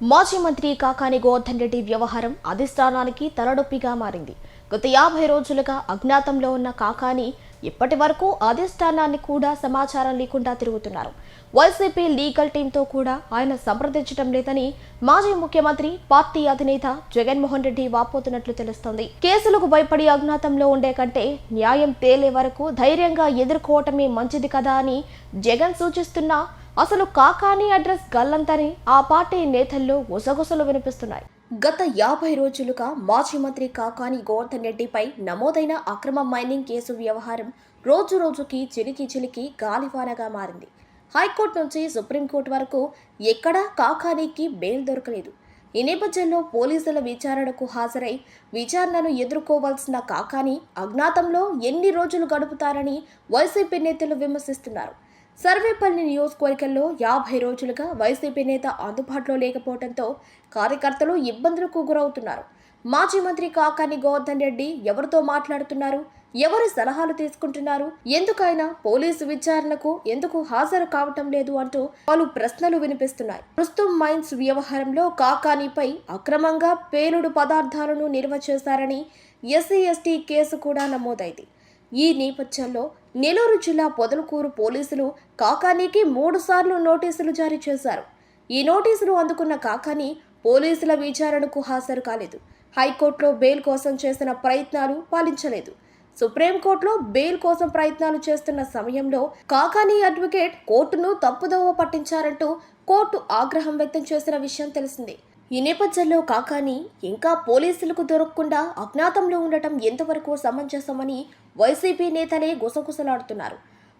మాజీ మంత్రి కాకాని గోవర్ధన్ రెడ్డి వ్యవహారం అధిష్టానానికి తలనొప్పిగా మారింది. గత యాభై రోజులుగా అజ్ఞాతంలో ఉన్న కాకాని ఇప్పటి వరకు అధిష్టానాన్ని కూడా సమాచారం లేకుండా తిరుగుతున్నారు. వైసీపీ లీగల్ టీంతో కూడా ఆయన సంప్రదించడం లేదని మాజీ ముఖ్యమంత్రి పార్టీ అధినేత జగన్మోహన్ రెడ్డి వాపోతున్నట్లు తెలుస్తోంది. కేసులకు భయపడి అజ్ఞాతంలో ఉండే కంటే న్యాయం తేలే వరకు ధైర్యంగా ఎదుర్కోవటమే మంచిది కదా అని జగన్ సూచిస్తున్నా అసలు కాకాని అడ్రస్ గల్లంతని ఆ పార్టీ నేతల్లో ఒసగొసలు వినిపిస్తున్నాయి. గత యాభై రోజులుగా మాజీ మంత్రి కాకాని గోవర్ధన్ రెడ్డిపై నమోదైన అక్రమ మైనింగ్ కేసు వ్యవహారం రోజు రోజుకి చిలికి చిలికి గాలివానగా మారింది. హైకోర్టు నుంచి సుప్రీంకోర్టు వరకు ఎక్కడా కాకానీకి బెయిల్ దొరకలేదు. ఈ నేపథ్యంలో పోలీసుల విచారణకు హాజరై విచారణను ఎదుర్కోవాల్సిన కాకాని అజ్ఞాతంలో ఎన్ని రోజులు గడుపుతారని వైసీపీ నేతలు విమర్శిస్తున్నారు. సర్వేపల్లి నియోజకవర్గంలో యాభై రోజులుగా వైసీపీ నేత అందుబాటులో లేకపోవడంతో కార్యకర్తలు ఇబ్బందులకు గురవుతున్నారు. మాజీ మంత్రి కాకాని గోవర్ధన్ రెడ్డి ఎవరితో మాట్లాడుతున్నారు? ఎవరి సలహాలు తీసుకుంటున్నారు? ఎందుకైనా పోలీసు విచారణకు ఎందుకు హాజరు కావటం లేదు అంటూ పలు ప్రశ్నలు వినిపిస్తున్నాయి. ప్రస్తుతం మైన్స్ వ్యవహారంలో కాకానిపై అక్రమంగా పేలుడు పదార్థాలను నిల్వ చేశారని ఎస్సీ ఎస్టీ కేసు కూడా నమోదైంది. ఈ నేపథ్యంలో నెల్లూరు జిల్లా పొదలకూరు పోలీసులు కాకానీకి మూడుసార్లు నోటీసులు జారీ చేశారు. ఈ నోటీసులు అందుకున్న కాకాని పోలీసుల విచారణకు హాజరు కాలేదు. హైకోర్టులో బెయిల్ కోసం చేసిన ప్రయత్నాలు పాలించలేదు. సుప్రీంకోర్టులో బెయిల్ కోసం ప్రయత్నాలు చేస్తున్న సమయంలో కాకాని అడ్వకేట్ కోర్టును తప్పుదోవ పట్టించారంటూ కోర్టు ఆగ్రహం వ్యక్తం చేసిన విషయం తెలిసిందే. ఈ నేపథ్యంలో కాకాని ఇంకా పోలీసులకు దొరకకుండా అజ్ఞాతంలో ఉండటం ఎంతవరకు సమంజసమని వైసీపీ నేతలే గుసగుసలాడుతున్నారు.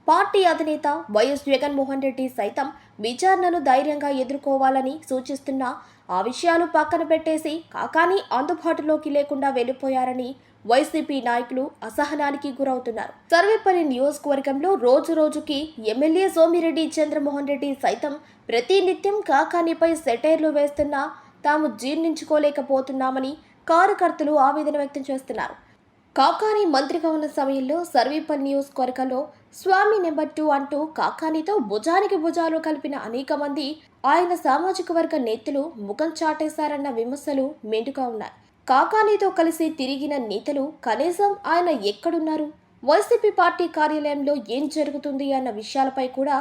పార్టీ అధినేత వైఎస్ జగన్మోహన్ రెడ్డి సైతం విచారణను ధైర్యంగా ఎదుర్కోవాలని సూచిస్తున్నా ఆ విషయాలు పక్కన పెట్టేసి కాకాని అందుబాటులోకి లేకుండా వెళ్ళిపోయారని వైసీపీ నాయకులు అసహనానికి గురవుతున్నారు. సర్వేపల్లి నియోజకవర్గంలో రోజు రోజుకి ఎమ్మెల్యే సోమిరెడ్డి చంద్రమోహన్ రెడ్డి సైతం ప్రతినిత్యం కాకానిపై సెటైర్లు వేస్తున్నా తాము జీర్ణించుకోలేకపోతున్నామని కార్యకర్తలు ఆవేదన వ్యక్తం చేస్తున్నారు. కాకాని మంత్రిగా ఉన్న సమయంలో సర్వీపల్ నియోజకవర్గంలో స్వామి నెంబర్ టూ అంటూ కాకానితో భుజానికి భుజాలు కలిపిన అనేక మంది ఆయన సామాజిక వర్గ నేతలు ముఖం చాటేశారన్న విమర్శలు మెండుగా ఉన్నాయి. కాకానితో కలిసి తిరిగిన నేతలు కనీసం ఆయన ఎక్కడున్నారు? వైసీపీ పార్టీ కార్యాలయంలో ఏం జరుగుతుంది అన్న విషయాలపై కూడా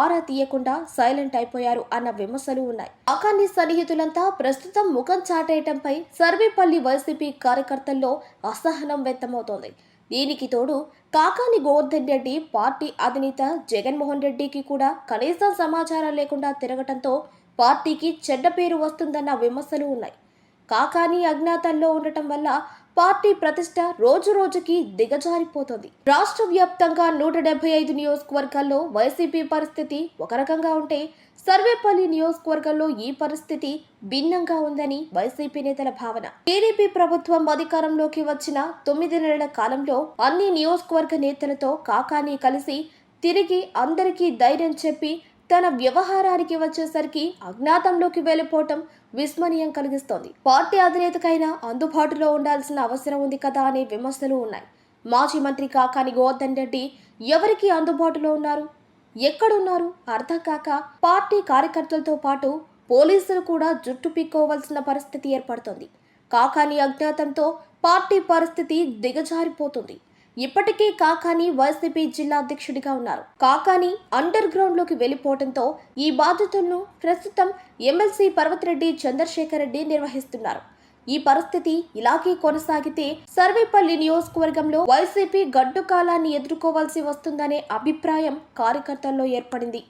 ఆరా తీయకుండా సైలెంట్ అయిపోయారు అన్న విమర్శలు ఉన్నాయి. కాకాని సన్నిహితులంతా ప్రస్తుతం ముఖం చాటేయటంపై సర్వేపల్లి వైసీపీ కార్యకర్తల్లో అసహనం వ్యక్తమవుతోంది. దీనికి తోడు కాకాని గోవర్ధన్ రెడ్డి పార్టీ అధినేత జగన్మోహన్ రెడ్డికి కూడా కనీసం సమాచారం లేకుండా తిరగటంతో పార్టీకి చెడ్డ పేరు వస్తుందన్న విమర్శలు ఉన్నాయి. కాకాని అజ్ఞాతంలో ఉండటం వల్ల పార్టీ ప్రతిష్ట రోజు రోజుకి దిగజారిపోతోంది. రాష్ట్ర వ్యాప్తంగా నూట డెబ్బై ఐదు నియోజకవర్గాల్లో వైసీపీ పరిస్థితి ఒక రకంగా ఉంటే సర్వేపల్లి నియోజకవర్గంలో ఈ పరిస్థితి భిన్నంగా ఉందని వైసీపీ నేతల భావన. టీడీపీ ప్రభుత్వం అధికారంలోకి వచ్చిన తొమ్మిది నెలల కాలంలో అన్ని నియోజకవర్గ నేతలతో కాకాని కలిసి తిరిగి అందరికీ ధైర్యం చెప్పి తన వ్యవహారానికి వచ్చేసరికి అజ్ఞాతంలోకి వెళ్ళిపోవటం విస్మరణీయం కలిగిస్తోంది. పార్టీ అధినేతకైనా అందుబాటులో ఉండాల్సిన అవసరం ఉంది కదా అనే విమర్శలు ఉన్నాయి. మాజీ మంత్రి కాకాని గోవర్ధన్ రెడ్డి ఎవరికి అందుబాటులో ఉన్నారు? ఎక్కడున్నారు? అర్థం కాక పార్టీ కార్యకర్తలతో పాటు పోలీసులు కూడా జుట్టు పీక్కోవలసిన పరిస్థితి ఏర్పడుతుంది. కాకాని అజ్ఞాతంతో పార్టీ పరిస్థితి దిగజారిపోతుంది. ఇప్పటికే కాకాని వైసీపీ జిల్లా అధ్యక్షుడిగా ఉన్నారు. కాకాని అండర్ గ్రౌండ్లోకి వెళ్ళిపోవడంతో ఈ బాధ్యతలను ప్రస్తుతం ఎమ్మెల్సీ పర్వతిరెడ్డి చంద్రశేఖర్ రెడ్డి నిర్వహిస్తున్నారు. ఈ పరిస్థితి ఇలాగే కొనసాగితే సర్వేపల్లి నియోజకవర్గంలో వైసీపీ గడ్డు కాలాన్ని ఎదుర్కోవాల్సి వస్తుందనే అభిప్రాయం కార్యకర్తల్లో ఏర్పడింది.